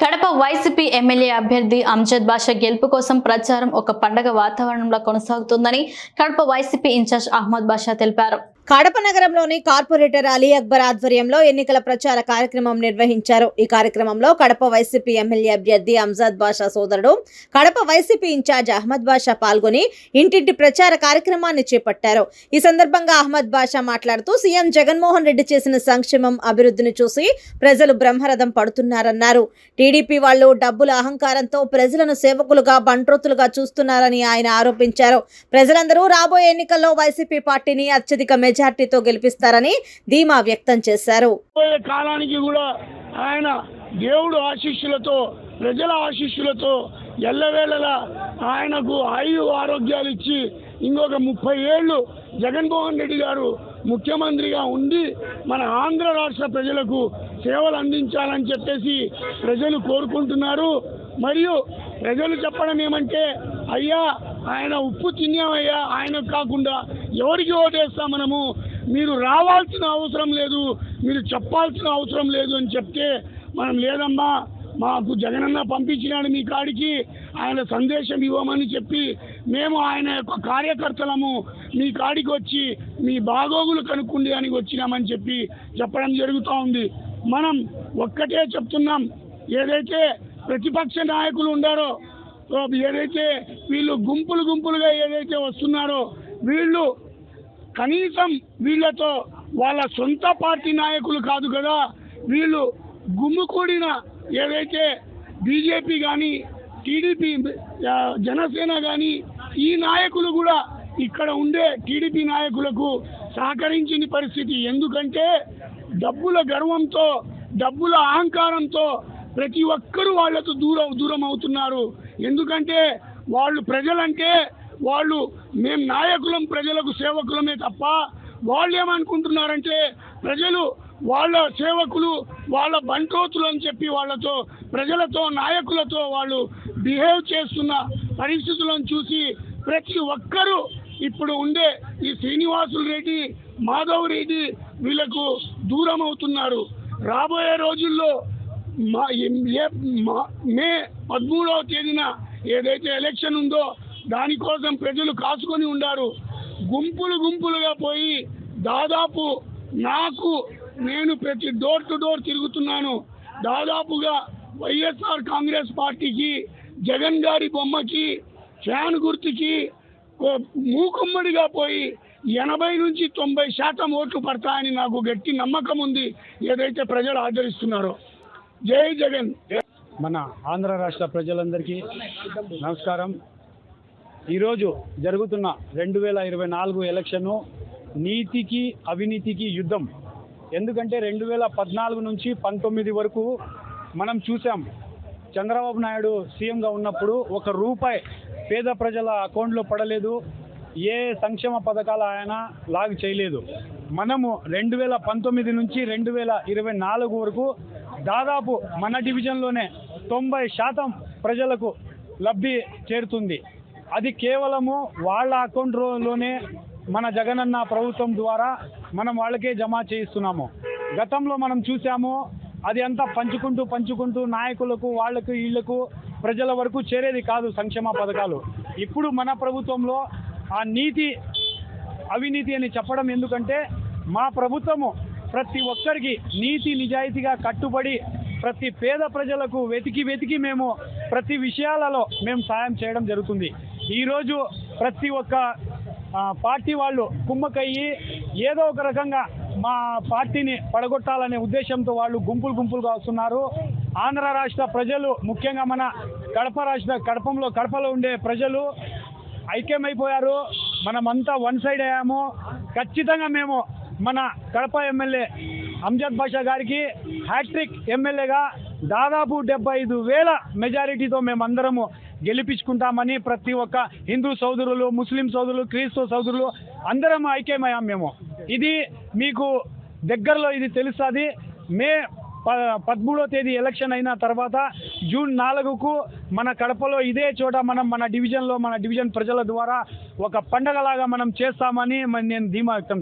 Kadapa YCP MLA అభ్యర్థి అంజద్ బాషా గెలుపు కోసం ప్రచారం ఒక పండగ వాతావరణంలో కొనసాగుతుందని Kadapa YCP in charge Ahmad Basha తెలిపారు. కడప నగరంలోని కార్పొరేటర్ అలీ అక్బర్ ఆధ్వర్యంలో ఎన్నికల ప్రచార కార్యక్రమం నిర్వహించారు. ఈ కార్యక్రమంలో కడప వైసీపీ ఎమ్మెల్యే అభ్యర్థి అంజాద్ బాషా సోదరుడు Kadapa YCP in charge Ahmad Basha పాల్గొని ఇంటింటి ప్రచార కార్యక్రమాన్ని చేపట్టారు. ఈ సందర్భంగా అహ్మద్ బాషా మాట్లాడుతూ సీఎం జగన్మోహన్ రెడ్డి చేసిన సంక్షేమం అభివృద్ధిని చూసి ప్రజలు బ్రహ్మరథం పడుతున్నారన్నారు. టీడీపీ వాళ్ళు డబ్బుల అహంకారంతో ప్రజలను సేవకులుగా బంట్రోతులుగా చూస్తున్నారని ఆయన ఆరోపించారు. ప్రజలందరూ రాబోయే ఎన్నికల్లో వైసీపీ పార్టీని అత్యధిక మెజార్టీతో గెలిపిస్తారని ధీమా వ్యక్తం చేశారు. కాలానికి కూడా ఆయన దేవుడు ఆశీస్సులతో ప్రజల ఆశీస్సులతో ఎల్లవేళలా ఆయనకు ఐదు ఆరోగ్యాలు ఇచ్చి ఇంకొక ముప్పై ఏళ్ళు జగన్మోహన్ రెడ్డి గారు ముఖ్యమంత్రిగా ఉండి మన ఆంధ్ర రాష్ట్ర ప్రజలకు సేవలు అందించాలని చెప్పేసి ప్రజలు కోరుకుంటున్నారు. మరియు ప్రజలు చెప్పడం ఏమంటే అయ్యా ఆయన ఉప్పు తిన్నామయ్యా ఆయన కాకుండా ఎవరికి ఓటేస్తాం మనము? మీరు రావాల్సిన అవసరం లేదు మీరు చెప్పాల్సిన అవసరం లేదు అని చెప్తే మనం లేదమ్మా మాకు జగనన్న పంపించినాడు మీ కాడికి ఆయన సందేశం ఇవ్వమని చెప్పి మేము ఆయన యొక్క కార్యకర్తలము మీ కాడికి వచ్చి మీ బాగోగులు కనుక్కుండి అని వచ్చినామని చెప్పి చెప్పడం జరుగుతూ ఉంది. మనం ఒక్కటే చెప్తున్నాం ఏదైతే ప్రతిపక్ష నాయకులు ఉండారో ఏదైతే వీళ్ళు గుంపులు గుంపులుగా ఏదైతే వస్తున్నారో వీళ్ళు కనీసం వీళ్ళతో వాళ్ళ సొంత పార్టీ నాయకులు కాదు కదా వీళ్ళు గుమ్ముకూడిన ఏదైతే బీజేపీ కానీ టీడీపీ జనసేన కానీ ఈ నాయకులు కూడా ఇక్కడ ఉండే టీడీపీ నాయకులకు సహకరించిన పరిస్థితి. ఎందుకంటే డబ్బుల గర్వంతో డబ్బుల అహంకారంతో ప్రతి ఒక్కరూ వాళ్ళకు దూరం దూరం అవుతున్నారు. ఎందుకంటే వాళ్ళు ప్రజలంటే వాళ్ళు మేము నాయకులం ప్రజలకు సేవకులమే తప్ప వాళ్ళు ఏమనుకుంటున్నారంటే ప్రజలు వాళ్ళ సేవకులు వాళ్ళ బంటోతులు అని చెప్పి వాళ్ళతో ప్రజలతో నాయకులతో వాళ్ళు బిహేవ్ చేస్తున్న పరిస్థితులను చూసి ప్రతి ఒక్కరూ ఇప్పుడు ఉండే ఈ శ్రీనివాసులు రెడ్డి మాధవ్ రెడ్డి వీళ్ళకు దూరం అవుతున్నారు రాబోయే రోజుల్లో మా ఏ- మా- మే పదమూడవ తేదీన ఏదైతే ఎలక్షన్ ఉందో దానికోసం ప్రజలు కాసుకొని ఉండారు. గుంపులు గుంపులుగా పోయి దాదాపు నాకు నేను ప్రతి డోర్ టు డోర్ తిరుగుతున్నాను. దాదాపుగా వైఎస్ఆర్ కాంగ్రెస్ పార్టీకి జగన్ గారి బొమ్మకి ఫ్యాన్ గుర్తుకి మూకుమ్మడిగా పోయి ఎనభై నుంచి తొంభై శాతం ఓట్లు పడతాయని నాకు గట్టి నమ్మకం ఉంది. ఏదైతే ప్రజలు ఆదరిస్తున్నారో జై జగన్. మన ఆంధ్ర రాష్ట్ర ప్రజలందరికీ నమస్కారం. ఈరోజు జరుగుతున్న రెండు వేల ఇరవై నాలుగు ఎలక్షను నీతికి అవినీతికి యుద్ధం. ఎందుకంటే రెండు వేల పద్నాలుగు నుంచి పంతొమ్మిది వరకు మనం చూసాం చంద్రబాబు నాయుడు సీఎంగా ఉన్నప్పుడు ఒక రూపాయి పేద ప్రజల అకౌంట్లో పడలేదు. ఏ సంక్షేమ పథకాలు ఆయన లాగు చేయలేదు. మనము రెండు వేల పంతొమ్మిది నుంచి రెండు వేల ఇరవై నాలుగు వరకు దాదాపు మన డివిజన్లోనే తొంభై శాతం ప్రజలకు లబ్ధి చేరుతుంది. అది కేవలము వాళ్ళ అకౌంట్లోనే మన జగనన్న ప్రభుత్వం ద్వారా మనం వాళ్ళకే జమ చేయిస్తున్నాము. గతంలో మనం చూసాము అది అంతా పంచుకుంటూ పంచుకుంటూ నాయకులకు వాళ్ళకు వీళ్ళకు ప్రజల వరకు చేరేది కాదు సంక్షేమ పథకాలు. ఇప్పుడు మన ప్రభుత్వంలో ఆ నీతి అవినీతి అని చెప్పడం ఎందుకంటే మా ప్రభుత్వము ప్రతి ఒక్కరికి నీతి నిజాయితీగా కట్టుబడి ప్రతి పేద ప్రజలకు వెతికి వెతికి మేము ప్రతి విషయాలలో మేము సాయం చేయడం జరుగుతుంది. ఈరోజు ప్రతి ఒక్క పార్టీ వాళ్ళు కుమ్మకయ్యి ఏదో ఒక రకంగా మా పార్టీని పడగొట్టాలనే ఉద్దేశంతో వాళ్ళు గుంపులు గుంపులుగా వస్తున్నారు. ఆంధ్ర రాష్ట్ర ప్రజలు ముఖ్యంగా మన కడప రాష్ట్ర కడపంలో కడపలో ఉండే ప్రజలు ఐక్యమైపోయారు. మనమంతా వన్ సైడ్ అయ్యాము. ఖచ్చితంగా మేము మన కడప ఎమ్మెల్యే అంజద్ బాషా గారికి హ్యాట్రిక్ ఎమ్మెల్యేగా దాదాపు డెబ్బై ఐదు వేల మెజారిటీతో మేమందరము గెలిపించుకుంటామని ప్రతి ఒక్క హిందూ సోదరులు ముస్లిం సోదరులు క్రీస్తు సోదరులు అందరం ఐక్యమయ్యాం మేము. ఇది మీకు దగ్గరలో ఇది తెలుస్తుంది. మే ప పదమూడో తేదీ ఎలక్షన్ అయిన తర్వాత జూన్ నాలుగుకు మన కడపలో ఇదే చోట మనం మన డివిజన్లో మన డివిజన్ ప్రజల ద్వారా ఒక పండగలాగా మనం చేస్తామని నేను ధీమా వ్యక్తం